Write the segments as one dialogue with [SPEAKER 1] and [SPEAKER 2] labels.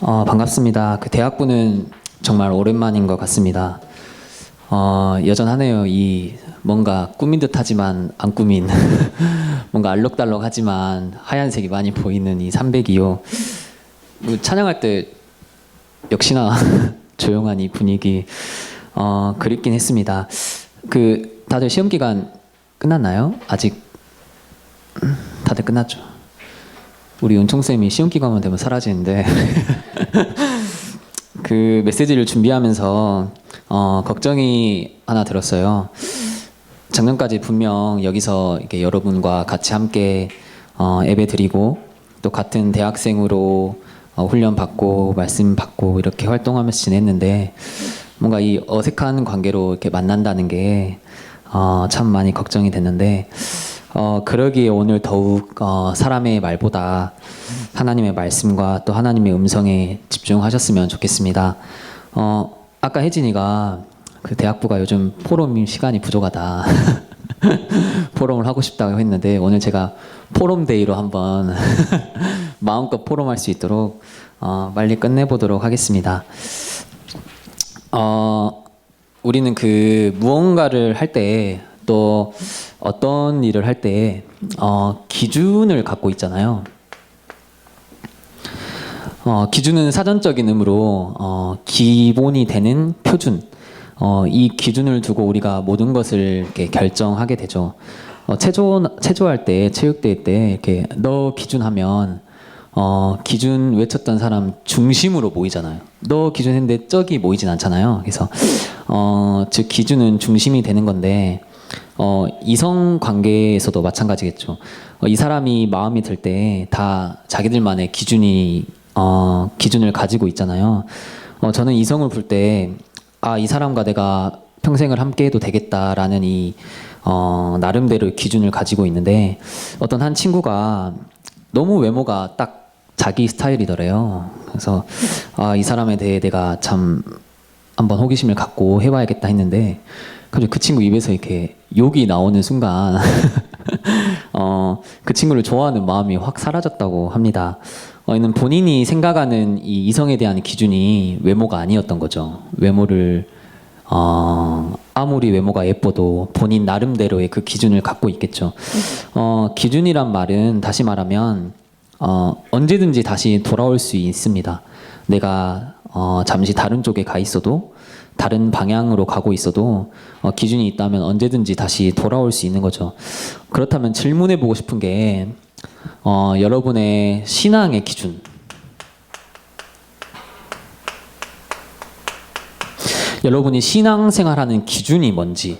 [SPEAKER 1] 어, 반갑습니다. 그 대학부는 정말 오랜만인 것 같습니다. 어, 여전하네요. 이 뭔가 꾸민 듯하지만 안 꾸민 뭔가 알록달록하지만 하얀색이 많이 보이는 이 302호. 뭐 찬양할 때 역시나 조용한 이 분위기 어, 그립긴 했습니다. 그 다들 시험 기간 끝났나요? 아직 음, 다들 끝났죠. 우리 은총 쌤이 시험 기간만 되면 사라지는데 그 메시지를 준비하면서 어, 걱정이 하나 들었어요. 작년까지 분명 여기서 이렇게 여러분과 같이 함께 어, 예배 드리고 또 같은 대학생으로 어, 훈련 받고 말씀 받고 이렇게 활동하면서 지냈는데 뭔가 이 어색한 관계로 이렇게 만난다는 게 어, 참 많이 걱정이 됐는데 어, 그러기에 오늘 더욱 어, 사람의 말보다 하나님의 말씀과 또 하나님의 음성에 집중하셨으면 좋겠습니다. 어, 아까 혜진이가 그 대학부가 요즘 포럼 시간이 부족하다. 포럼을 하고 싶다고 했는데 오늘 제가 포럼 데이로 한번 마음껏 포럼할 수 있도록 어, 빨리 끝내보도록 하겠습니다. 어, 우리는 그 무언가를 할때 또 어떤 일을 할 때 어, 기준을 갖고 있잖아요. 어, 기준은 사전적인 의미로 어, 기본이 되는 표준. 어, 이 기준을 두고 우리가 모든 것을 이렇게 결정하게 되죠. 어, 체조 체조할 때 체육대회 때 이렇게 너 기준하면 어, 기준 외쳤던 사람 중심으로 모이잖아요. 너 기준 했는데 저기 모이진 않잖아요. 그래서 어, 즉 기준은 중심이 되는 건데 어, 이성 관계에서도 마찬가지겠죠. 어, 이 사람이 마음이 들 때 다 자기들만의 기준이 어, 기준을 가지고 있잖아요. 어, 저는 이성을 볼 때 아, 이 사람과 내가 평생을 함께 해도 되겠다라는 이 어, 나름대로 기준을 가지고 있는데 어떤 한 친구가 너무 외모가 딱 자기 스타일이더래요. 그래서 아, 이 사람에 대해 내가 참 한번 호기심을 갖고 해봐야겠다 했는데 갑자기 그 친구 입에서 이렇게 욕이 나오는 순간 어, 그 친구를 좋아하는 마음이 확 사라졌다고 합니다. 어, 이는 본인이 생각하는 이 이성에 대한 기준이 외모가 아니었던 거죠. 외모를 어, 아무리 외모가 예뻐도 본인 나름대로의 그 기준을 갖고 있겠죠. 어, 기준이란 말은 다시 말하면 어, 언제든지 다시 돌아올 수 있습니다. 내가 어, 잠시 다른 쪽에 가 있어도 다른 방향으로 가고 있어도 어, 기준이 있다면 언제든지 다시 돌아올 수 있는 거죠. 그렇다면 질문해 보고 싶은 게 어, 여러분의 신앙의 기준. 여러분이 신앙생활하는 기준이 뭔지.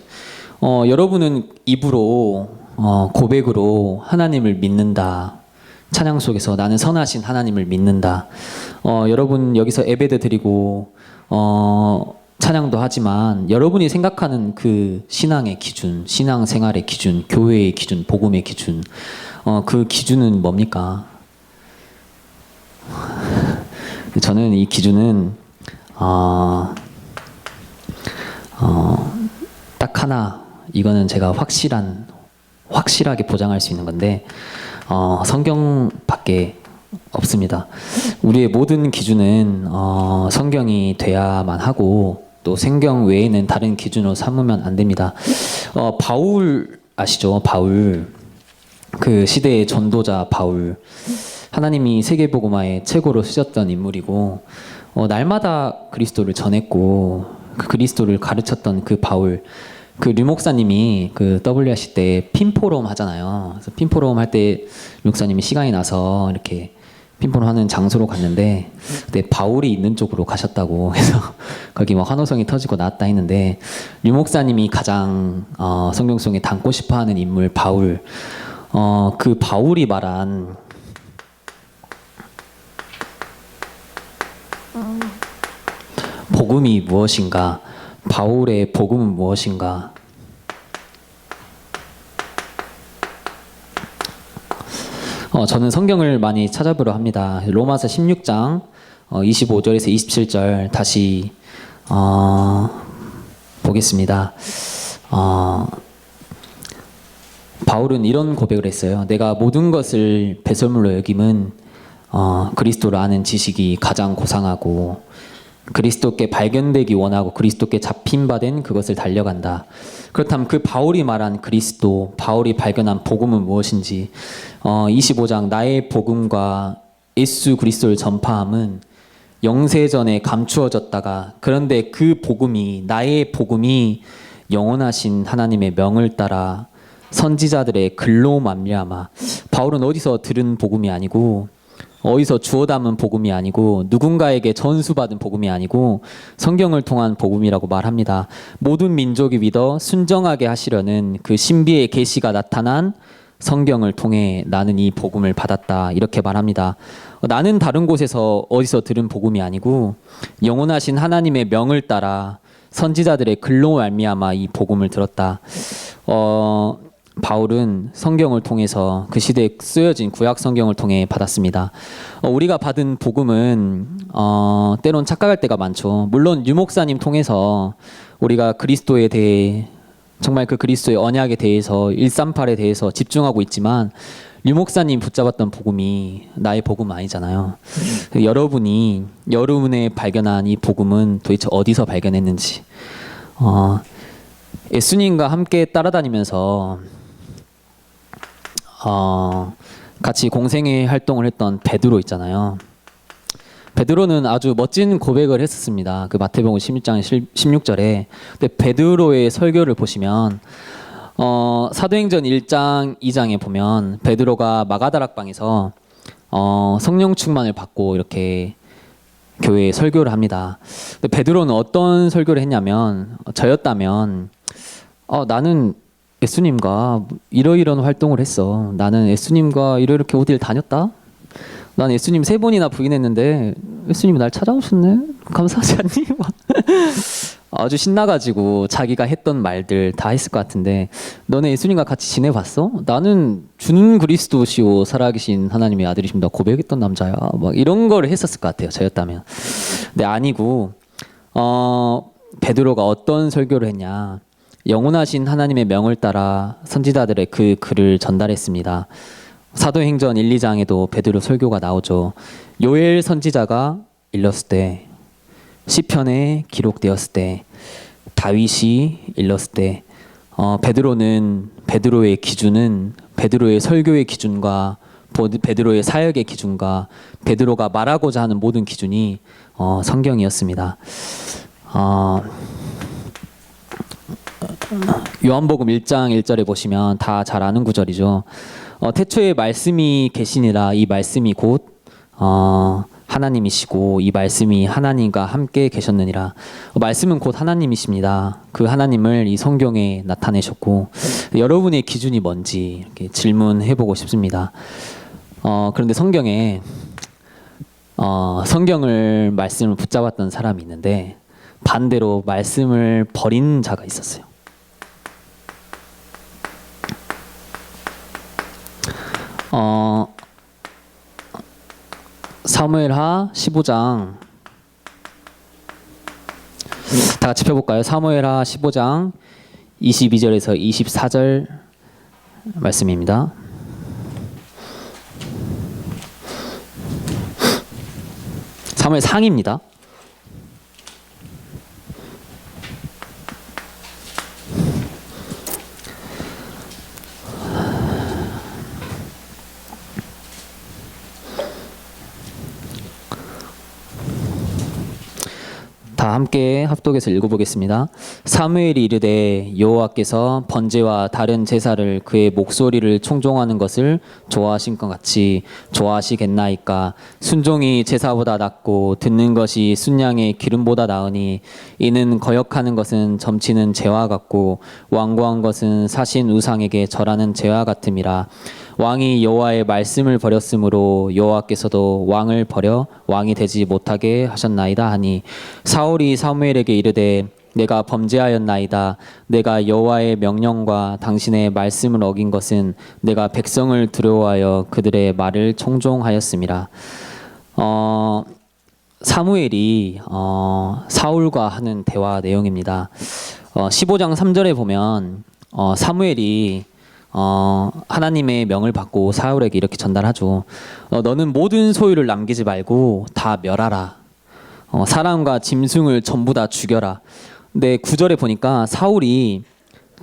[SPEAKER 1] 어, 여러분은 입으로 어, 고백으로 하나님을 믿는다. 찬양 속에서 나는 선하신 하나님을 믿는다. 어, 여러분 여기서 예배도 드리고 어, 찬양도 하지만 여러분이 생각하는 그 신앙의 기준, 신앙 생활의 기준, 교회의 기준, 복음의 기준, 어, 그 기준은 뭡니까? 저는 이 기준은 어, 어, 딱 하나 이거는 제가 확실한 확실하게 보장할 수 있는 건데 어, 성경밖에 없습니다. 우리의 모든 기준은 어, 성경이 돼야만 하고 또 성경 외에는 다른 기준으로 삼으면 안 됩니다. 어, 바울 아시죠? 바울 그 시대의 전도자 바울 하나님이 세계복음화에 최고로 쓰셨던 인물이고 어, 날마다 그리스도를 전했고 그 그리스도를 가르쳤던 그 바울 그 류 목사님이 그 WRC 때 핀포럼 하잖아요. 그래서 핀포럼 할 때 류 목사님이 시간이 나서 이렇게 핀포럼 하는 장소로 갔는데 그때 바울이 있는 쪽으로 가셨다고 해서 거기 막 환호성이 터지고 나왔다 했는데 류목사님이 가장 어, 성경 속에 담고 싶어하는 인물 바울 어, 그 바울이 말한 복음이 무엇인가? 바울의 복음은 무엇인가? 어, 저는 성경을 많이 찾아보려 합니다. 로마서 16장 어, 25절에서 27절 다시 어, 보겠습니다. 어, 바울은 이런 고백을 했어요. 내가 모든 것을 배설물로 여김은 어, 그리스도를 아는 지식이 가장 고상하고 그리스도께 발견되기 원하고 그리스도께 잡힌 바 된 그것을 달려간다. 그렇다면 그 바울이 말한 그리스도, 바울이 발견한 복음은 무엇인지 어, 25장 나의 복음과 예수 그리스도를 전파함은 영세전에 감추어졌다가 그런데 그 복음이 나의 복음이 영원하신 하나님의 명을 따라 선지자들의 글로 말미암아 바울은 어디서 들은 복음이 아니고 어디서 주워 담은 복음이 아니고 누군가에게 전수받은 복음이 아니고 성경을 통한 복음이라고 말합니다. 모든 민족이 믿어 순정하게 하시려는 그 신비의 계시가 나타난 성경을 통해 나는 이 복음을 받았다 이렇게 말합니다. 어, 나는 다른 곳에서 어디서 들은 복음이 아니고 영원하신 하나님의 명을 따라 선지자들의 글로 말미암아 이 복음을 들었다. 어, 바울은 성경을 통해서 그 시대에 쓰여진 구약 성경을 통해 받았습니다. 어, 우리가 받은 복음은 어, 때론 착각할 때가 많죠. 물론 유목사님 통해서 우리가 그리스도에 대해 정말 그 그리스도의 언약에 대해서 138에 대해서 집중하고 있지만 유목사님 붙잡았던 복음이 나의 복음 아니잖아요. 여러분이 여러분의 발견한 이 복음은 도대체 어디서 발견했는지 어, 예수님과 함께 따라다니면서 어, 같이 공생애 활동을 했던 베드로 있잖아요. 베드로는 아주 멋진 고백을 했었습니다. 그 마태복음 16장 16절에. 근데 베드로의 설교를 보시면 어, 사도행전 1장 2장에 보면 베드로가 마가다락방에서 어, 성령 충만을 받고 이렇게 교회에 설교를 합니다. 근데 베드로는 어떤 설교를 했냐면 어, 저였다면 어, 나는 예수님과 이러이러한 활동을 했어. 나는 예수님과 이렇게 어딜 다녔다. 난 예수님 세 번이나 부인했는데 예수님이 날 찾아오셨네. 감사하지 않니? 막 아주 신나가지고 자기가 했던 말들 다 했을 것 같은데 너네 예수님과 같이 지내봤어? 나는 주는 그리스도시오 살아계신 하나님의 아들이십니다. 고백했던 남자야. 막 이런 거를 했었을 것 같아요. 저였다면. 근데 아니고 어 베드로가 어떤 설교를 했냐? 영원하신 하나님의 명을 따라 선지자들의 그 글을 전달했습니다. 사도행전 1, 2장에도 베드로 설교가 나오죠. 요엘 선지자가 일렀을 때 시편에 기록되었을 때 다윗이 일렀을 때 어, 베드로는 베드로의 기준은 베드로의 설교의 기준과 베드로의 사역의 기준과 베드로가 말하고자 하는 모든 기준이 어, 성경이었습니다. 어, 요한복음 1장 1절에 보시면 다 잘 아는 구절이죠. 어, 태초에 말씀이 계시니라 이 말씀이 곧 어, 하나님이시고 이 말씀이 하나님과 함께 계셨느니라. 어, 말씀은 곧 하나님이십니다. 그 하나님을 이 성경에 나타내셨고 여러분의 기준이 뭔지 이렇게 질문해 보고 싶습니다. 어, 그런데 성경에 어, 성경을 말씀을 붙잡았던 사람이 있는데 반대로 말씀을 버린 자가 있었어요. 어, 사무엘하 15장 다 같이 펴볼까요? 사무엘하 15장 22절에서 24절 말씀입니다. 사무엘 상입니다. 다 함께 합독해서 읽어보겠습니다. 사무엘이 이르되 여호와께서 번제와 다른 제사를 그의 목소리를 총종하는 것을 좋아하신 것 같이 좋아하시겠나이까 순종이 제사보다 낫고 듣는 것이 순양의 기름보다 나으니 이는 거역하는 것은 점치는 재와 같고 완고한 것은 사신 우상에게 절하는 재와 같음이라 왕이 여호와의 말씀을 버렸으므로 여호와께서도 왕을 버려 왕이 되지 못하게 하셨나이다 하니 사울이 사무엘에게 이르되 내가 범죄하였나이다 내가 여호와의 명령과 당신의 말씀을 어긴 것은 내가 백성을 두려워하여 그들의 말을 청종하였음이라 어 사무엘이 어, 사울과 하는 대화 내용입니다. 어, 15장 3절에 보면 어, 사무엘이 어, 하나님의 명을 받고 사울에게 이렇게 전달하죠. 어, 너는 모든 소유를 남기지 말고 다 멸하라. 어, 사람과 짐승을 전부 다 죽여라. 근데 구절에 보니까 사울이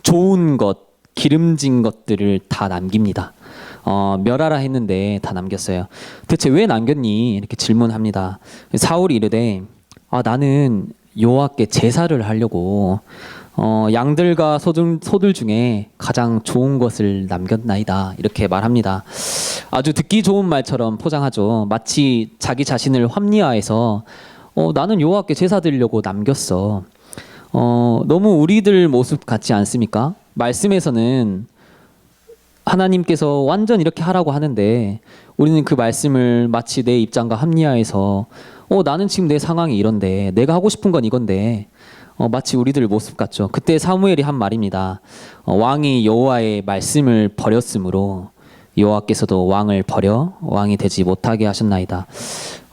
[SPEAKER 1] 좋은 것, 기름진 것들을 다 남깁니다. 어, 멸하라 했는데 다 남겼어요. 대체 왜 남겼니? 이렇게 질문합니다. 사울이 이르되 아, 나는 여호와께 제사를 하려고 어, 양들과 소들, 소들 중에 가장 좋은 것을 남겼나이다. 이렇게 말합니다. 아주 듣기 좋은 말처럼 포장하죠. 마치 자기 자신을 합리화해서 어, 나는 여호와께 제사 드리려고 남겼어. 어, 너무 우리들 모습 같지 않습니까? 말씀에서는 하나님께서 완전 이렇게 하라고 하는데 우리는 그 말씀을 마치 내 입장과 합리화해서 어 나는 지금 내 상황이 이런데 내가 하고 싶은 건 이건데 어 마치 우리들 모습 같죠. 그때 사무엘이 한 말입니다. 어, 왕이 여호와의 말씀을 버렸으므로 여호와께서도 왕을 버려 왕이 되지 못하게 하셨나이다.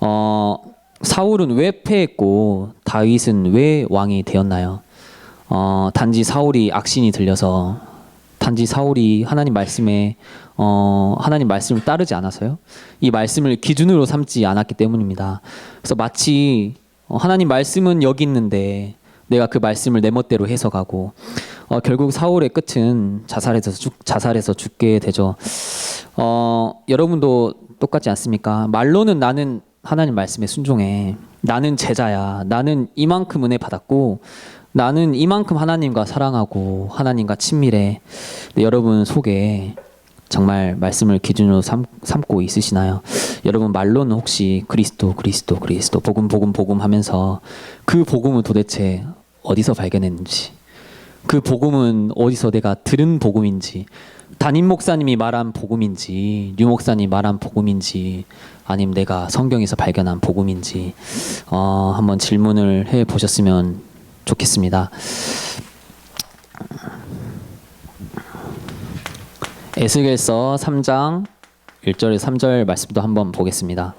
[SPEAKER 1] 어 사울은 왜 패했고 다윗은 왜 왕이 되었나요? 어 단지 사울이 악신이 들려서 단지 사울이 하나님 말씀에 어, 하나님 말씀을 따르지 않아서요. 이 말씀을 기준으로 삼지 않았기 때문입니다. 그래서 마치 어, 하나님 말씀은 여기 있는데 내가 그 말씀을 내 멋대로 해석하고 어, 결국 사울의 끝은 자살해서 죽, 자살해서 죽게 되죠. 어, 여러분도 똑같지 않습니까? 말로는 나는 하나님 말씀에 순종해. 나는 제자야. 나는 이만큼 은혜 받았고 나는 이만큼 하나님과 사랑하고 하나님과 친밀해. 여러분 속에 정말 말씀을 기준으로 삼, 삼고 있으시나요? 여러분 말로는 혹시 그리스도 그리스도 그리스도 복음 복음 복음 하면서 그 복음은 도대체 어디서 발견했는지 그 복음은 어디서 내가 들은 복음인지 담임 목사님이 말한 복음인지 류 목사님 말한 복음인지 아니면 내가 성경에서 발견한 복음인지 어, 한번 질문을 해 보셨으면 좋겠습니다. 에스겔서 3장 1절 3절 말씀도 한번 보겠습니다.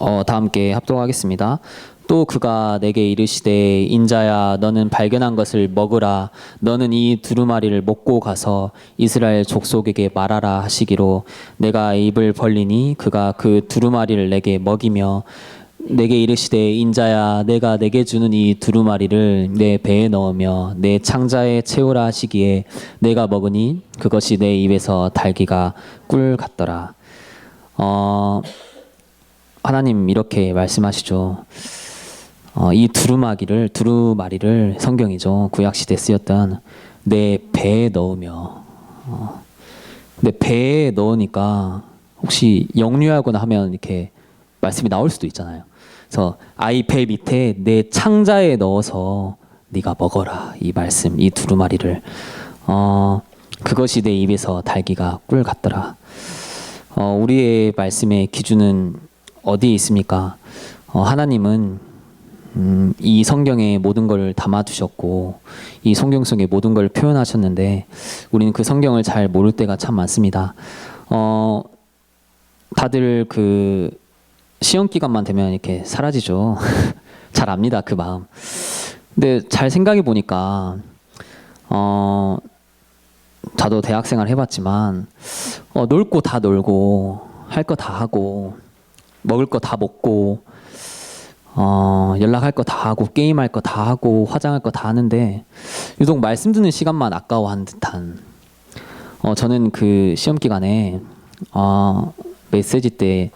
[SPEAKER 1] 어, 다 함께 합독하겠습니다. 또 그가 내게 이르시되 인자야 너는 발견한 것을 먹으라 너는 이 두루마리를 먹고 가서 이스라엘 족속에게 말하라 하시기로 내가 입을 벌리니 그가 그 두루마리를 내게 먹이며 내게 이르시되 인자야 내가 내게 주는 이 두루마리를 내 배에 넣으며 내 창자에 채우라 하시기에 내가 먹으니 그것이 내 입에서 달기가 꿀 같더라 어 하나님 이렇게 말씀하시죠. 어, 이 두루마기를 두루마리를 성경이죠. 구약 시대 쓰였던 내 배에 넣으며 어, 근데 배에 넣으니까 혹시 영유하거나 하면 이렇게 말씀이 나올 수도 있잖아요. 그래서 아이 배 밑에 내 창자에 넣어서 네가 먹어라 이 말씀 이 두루마리를 어 그것이 내 입에서 달기가 꿀 같더라. 어 우리의 말씀의 기준은 어디에 있습니까? 어, 하나님은 음, 이 성경에 모든 걸 담아두셨고 이 성경 속에 모든 걸 표현하셨는데 우리는 그 성경을 잘 모를 때가 참 많습니다. 어, 다들 그 시험 기간만 되면 이렇게 사라지죠. 잘 압니다 그 마음. 근데 잘 생각해 보니까 어, 저도 대학생활 해봤지만 어, 놀거다 놀고 할 거 다 하고 먹을 거 다 먹고 어, 연락할 거 다 하고 게임할 거 다 하고 화장할 거 다 하는데 유독 말씀 듣는 시간만 아까워하는 듯한 어, 저는 그 시험 기간에 어, 메시지 때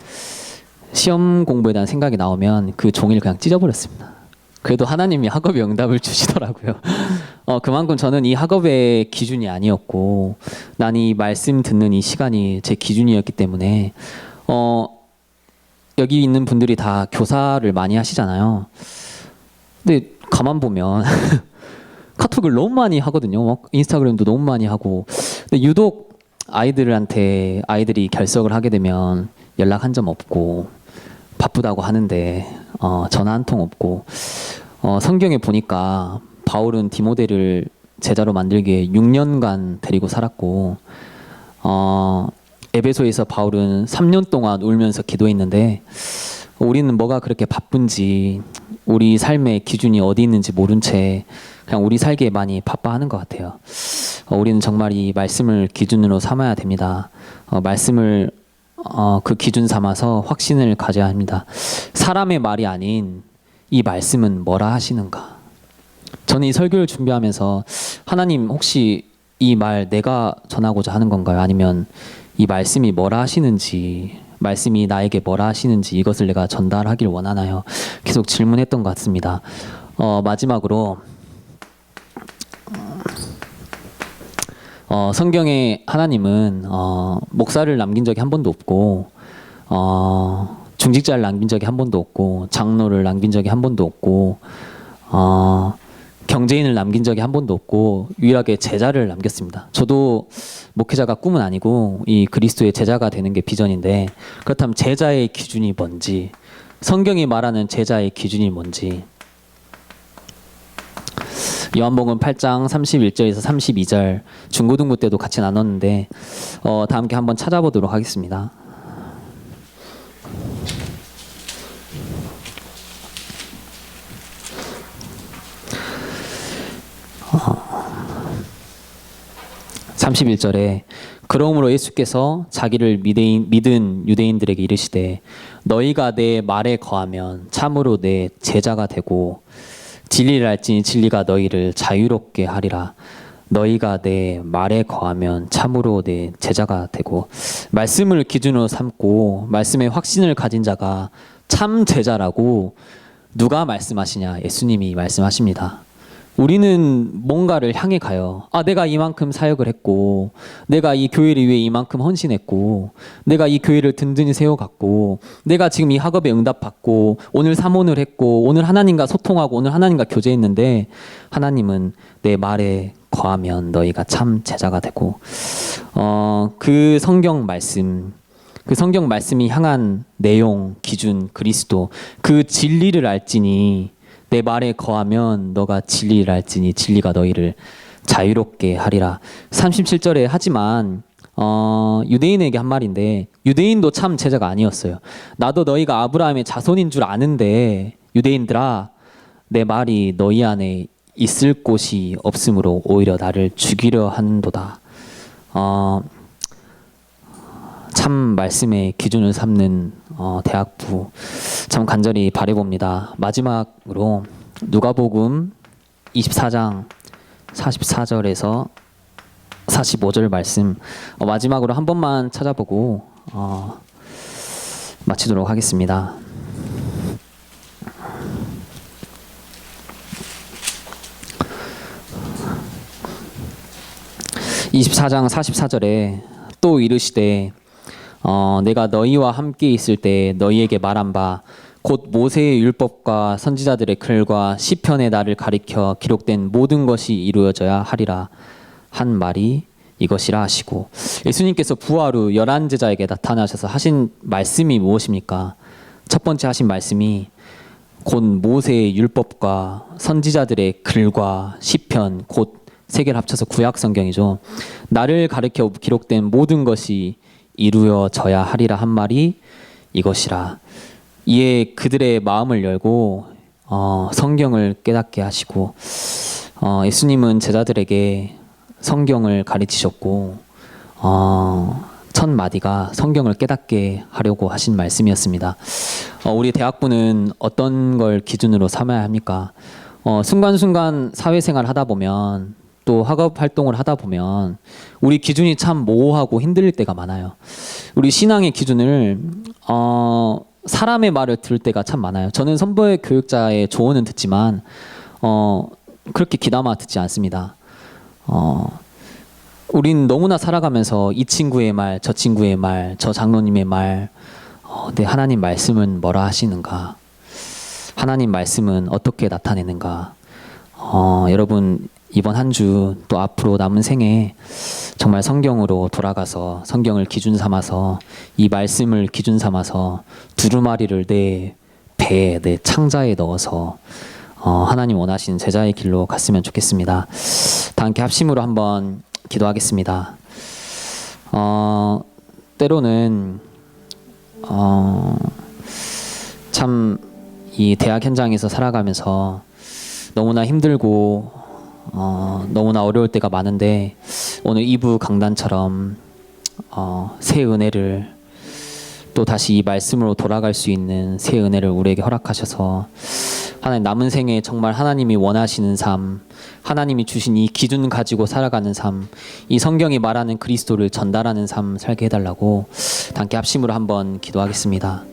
[SPEAKER 1] 시험 공부에 대한 생각이 나오면 그 종이를 그냥 찢어버렸습니다. 그래도 하나님이 학업에 응답을 주시더라고요. 어, 그만큼 저는 이 학업의 기준이 아니었고, 난 이 말씀 듣는 이 시간이 제 기준이었기 때문에, 어, 여기 있는 분들이 다 교사를 많이 하시잖아요. 근데 가만 보면 카톡을 너무 많이 하거든요. 막 인스타그램도 너무 많이 하고. 근데 유독 아이들한테 아이들이 결석을 하게 되면 연락 한 점 없고 바쁘다고 하는데 어, 전화 한 통 없고 어, 성경에 보니까 바울은 디모데를 제자로 만들기 위해 6년간 데리고 살았고 어, 에베소에서 바울은 3년 동안 울면서 기도했는데 우리는 뭐가 그렇게 바쁜지 우리 삶의 기준이 어디 있는지 모른 채 그냥 우리 살기에 많이 바빠하는 것 같아요. 어, 우리는 정말 이 말씀을 기준으로 삼아야 됩니다. 어, 말씀을 어, 그 기준 삼아서 확신을 가져야 합니다. 사람의 말이 아닌 이 말씀은 뭐라 하시는가? 저는 이 설교를 준비하면서 하나님 혹시 이 말 내가 전하고자 하는 건가요? 아니면 이 말씀이 뭐라 하시는지 말씀이 나에게 뭐라 하시는지 이것을 내가 전달하길 원하나요? 계속 질문했던 것 같습니다. 어, 마지막으로 어, 성경에 하나님은 어, 목사를 남긴 적이 한 번도 없고 어, 중직자를 남긴 적이 한 번도 없고 장로를 남긴 적이 한 번도 없고 어, 경제인을 남긴 적이 한 번도 없고 유일하게 제자를 남겼습니다. 저도 목회자가 꿈은 아니고 이 그리스도의 제자가 되는 게 비전인데 그렇다면 제자의 기준이 뭔지 성경이 말하는 제자의 기준이 뭔지 요한복음 8장 31절에서 32절 중고등부 때도 같이 나눴는데 어, 다 함께 한번 찾아보도록 하겠습니다. 31절에 그러므로 예수께서 자기를 미대인, 믿은 유대인들에게 이르시되 너희가 내 말에 거하면 참으로 내 제자가 되고 진리를 알지니 진리가 너희를 자유롭게 하리라. 너희가 내 말에 거하면 참으로 내 제자가 되고 말씀을 기준으로 삼고 말씀에 확신을 가진 자가 참 제자라고 누가 말씀하시냐 예수님이 말씀하십니다. 우리는 뭔가를 향해 가요. 아, 내가 이만큼 사역을 했고, 내가 이 교회를 위해 이만큼 헌신했고, 내가 이 교회를 든든히 세워갔고, 내가 지금 이 학업에 응답받고, 오늘 사모를 했고, 오늘 하나님과 소통하고, 오늘 하나님과 교제했는데, 하나님은 내 말에 거하면 너희가 참 제자가 되고, 어, 그 성경 말씀, 그 성경 말씀이 향한 내용, 기준, 그리스도, 그 진리를 알지니, 내 말에 거하면 너가 진리를 알지니 진리가 너희를 자유롭게 하리라. 37절에 하지만 어, 유대인에게 한 말인데 유대인도 참 제자가 아니었어요. 나도 너희가 아브라함의 자손인 줄 아는데 유대인들아 내 말이 너희 안에 있을 곳이 없으므로 오히려 나를 죽이려 한도다. 어, 참 말씀의 기준을 삼는 어, 대학부 참 간절히 바래봅니다. 마지막으로 누가복음 24장 44절에서 45절 말씀 어, 마지막으로 한 번만 찾아보고 어, 마치도록 하겠습니다. (24장 44절에) 또 이르시되 어, 내가 너희와 함께 있을 때 너희에게 말한 바 곧 모세의 율법과 선지자들의 글과 시편의 나를 가리켜 기록된 모든 것이 이루어져야 하리라 한 말이 이것이라 하시고 예수님께서 부활 후 열한 제자에게 나타나셔서 하신 말씀이 무엇입니까? 첫 번째 하신 말씀이 곧 모세의 율법과 선지자들의 글과 시편 곧 세 개를 합쳐서 구약 성경이죠. 나를 가리켜 기록된 모든 것이 이루어져야 하리라 한 말이 이것이라. 이에 그들의 마음을 열고 어, 성경을 깨닫게 하시고 어, 예수님은 제자들에게 성경을 가르치셨고 어, 첫 마디가 성경을 깨닫게 하려고 하신 말씀이었습니다. 어, 우리 대학부는 어떤 걸 기준으로 삼아야 합니까? 어, 순간순간 사회생활 하다 보면 또 학업 활동을 하다 보면 우리 기준이 참 모호하고 힘들 때가 많아요. 우리 신앙의 기준을 어, 사람의 말을 들을 때가 참 많아요. 저는 선배 교육자의 조언은 듣지만 어, 그렇게 귀담아 듣지 않습니다. 어, 우린 너무나 살아가면서 이 친구의 말, 저 친구의 말, 저 장로님의 말, 어, 내 하나님 말씀은 뭐라 하시는가? 하나님 말씀은 어떻게 나타내는가? 어, 여러분 이번 한 주 또 앞으로 남은 생에 정말 성경으로 돌아가서 성경을 기준 삼아서 이 말씀을 기준 삼아서 두루마리를 내 배에 내 창자에 넣어서 어, 하나님 원하신 제자의 길로 갔으면 좋겠습니다. 다 함께 합심으로 한번 기도하겠습니다. 어, 때로는 어, 참 이 대학 현장에서 살아가면서 너무나 힘들고 어, 너무나 어려울 때가 많은데 오늘 2부 강단처럼 어, 새 은혜를 또 다시 이 말씀으로 돌아갈 수 있는 새 은혜를 우리에게 허락하셔서 하나님 남은 생에 정말 하나님이 원하시는 삶, 하나님이 주신 이 기준 가지고 살아가는 삶, 이 성경이 말하는 그리스도를 전달하는 삶 살게 해달라고 함께 합심으로 한번 기도하겠습니다.